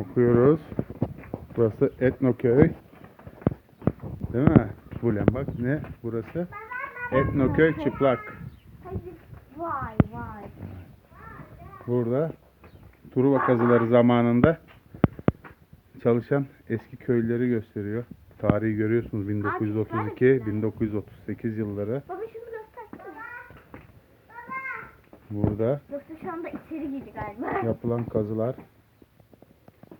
Okuyoruz. Burası Etnoköy. Değil mi? Bulen bak ne burası? Etnoköy Çıplak. Vay vay. Burada Truva kazıları zamanında çalışan eski köylüleri gösteriyor. Tarihi görüyorsunuz 1932 1938 yılları. Baba şunu göstersene. Burada Yoksa şu anda içeri girdi galiba. yapılan kazılar.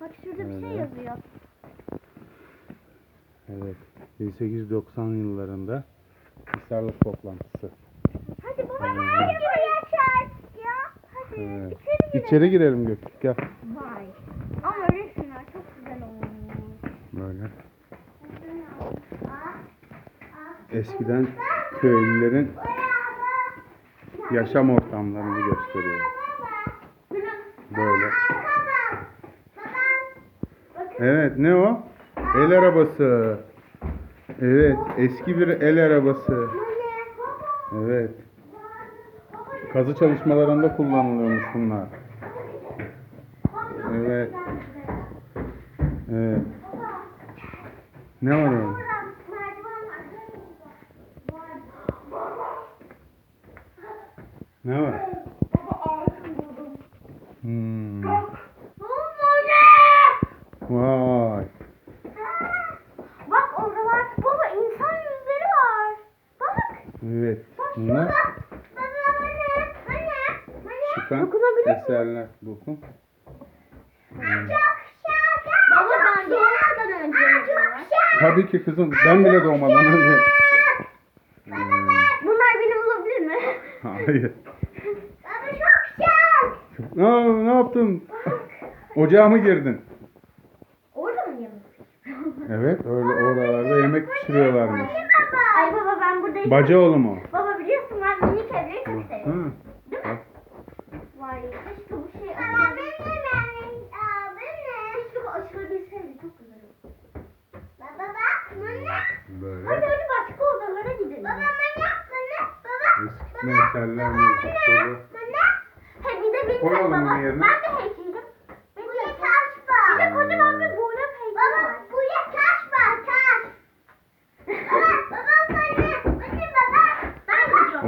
Bak şurada bir şey Evet. yazıyor. Evet. 1890 yıllarında Hisarlık toplantısı. Hadi baba Evet. çağır. Ya hadi Evet. içeri girelim. İçeri girelim Gök. Gel. Vay. Ama resimler çok güzel olmuş. Böyle. Eskiden köylülerin yaşam ortamlarını gösteriyor. Böyle. Evet ne o? El arabası. Evet eski bir el arabası. Evet. Kazı çalışmalarında kullanılıyormuş bunlar. Evet. Evet. Ne var orada? Ne var? Hmm. Vay. Bak oralar baba insan yüzleri var. Bak. Evet. Bak Bunlar çıkan eserler. Dokun. Baba ben doğmadan önce. Tabii ki kızım. Ben bile doğmadan önce. Bunlar beni bulabilir mi? Hayır. Baba çok şak. Ne, ne yaptın? Ocağa mı girdin? Evet. Öyle oralarda yemek pişiriyorlarmış. Ay baba ben burada Bacaoğlu mu? Baba biliyorsun ben minik evleri çok Hı. seviyorum. Değil mi? Vay keşke bu şey Aa ben de ben. Aa ben de. Keşke bu açılabilseydi çok güzel olur. Baba bak bu ne? Hadi Böyle. hadi başka odalara gidelim. Baba bu ne? Bu ne? Baba. Eskitme eserler mevcut. Böyle. Ne? He bir de bir Koy tane oğlum baba. bunu yerine. Ben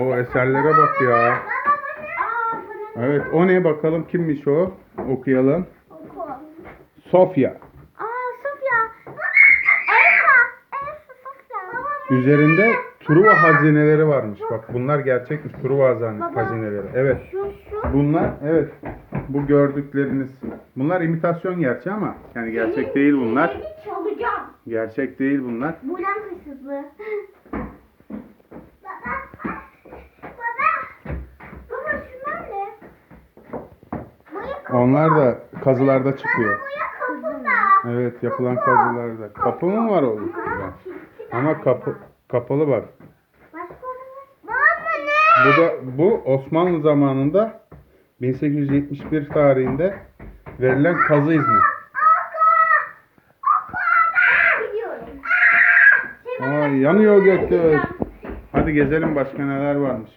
O eserlere bak ya. Bu bu? Evet o ne bakalım kimmiş o? Okuyalım. Oku. Sofya. Aa Sofya. Elsa. Elsa Sofya. Üzerinde Truva hazineleri varmış. Bak bunlar gerçekmiş Truva hazine- Baba. hazineleri. Evet. Şu şu. Bunlar evet. Bu gördükleriniz. Bunlar imitasyon gerçi ama yani gerçek değil bunlar. Çalacağım. Gerçek değil bunlar. Bulan hırsızlığı. Baba. Baba. Baba şunlar ne? Boya kapı. Onlar da kazılarda çıkıyor. Evet yapılan kazılarda. Kapı mı var oğlum? burada? Ama kapı kapalı bak. Bu da bu Osmanlı zamanında 1871 tarihinde verilen kazı izni. Aa, yanıyor gökte. Hadi gezelim başka neler varmış.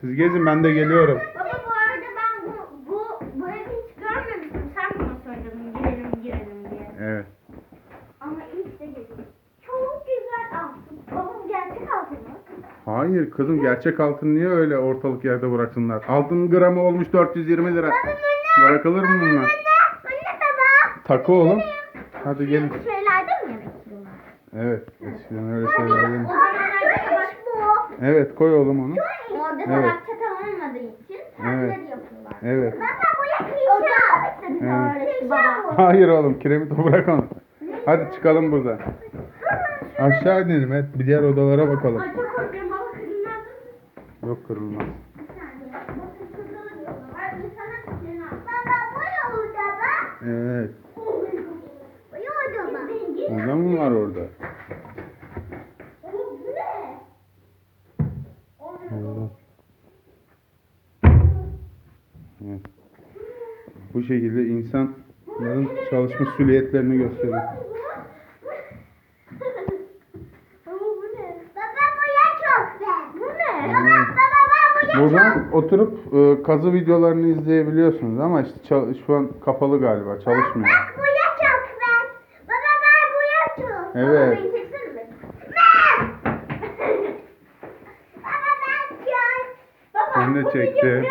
Siz gezin ben de geliyorum. Baba bu arada ben bu bu bu evi hiç görmemiştim. Sen bana söyledin girelim girelim diye. Evet. Ama ilk de geldim. Çok güzel altın. Baba bu gerçek altın mı? Hayır kızım gerçek altın niye öyle ortalık yerde bıraksınlar? Altın gramı olmuş 420 lira. Bırakılır mı bunlar? Anne baba. Takı oğlum. Hadi gelin. Şeylerde mi yemek yiyorlar? Evet. Eskiden öyle şeyler bu. Evet koy oğlum onu. Orada Evet. çatal olmadığı için Evet. yapıyorlar. Evet. Evet. Baba. Hayır oğlum kiremit bırak onu. Hadi çıkalım buradan. Aşağı inelim evet. Bir diğer odalara bakalım. Orada bak? Evet. Oda mı var orada? Bu şekilde insanların çalışma süliyetlerini gösteriyor. Buradan oturup e, kazı videolarını izleyebiliyorsunuz ama işte çal- şu an kapalı galiba çalışmıyor. Ben boya çok ben. Baba ben boya çok. Evet. Baba beni? Ben! Baba ben çok. Baba, de bu çekti.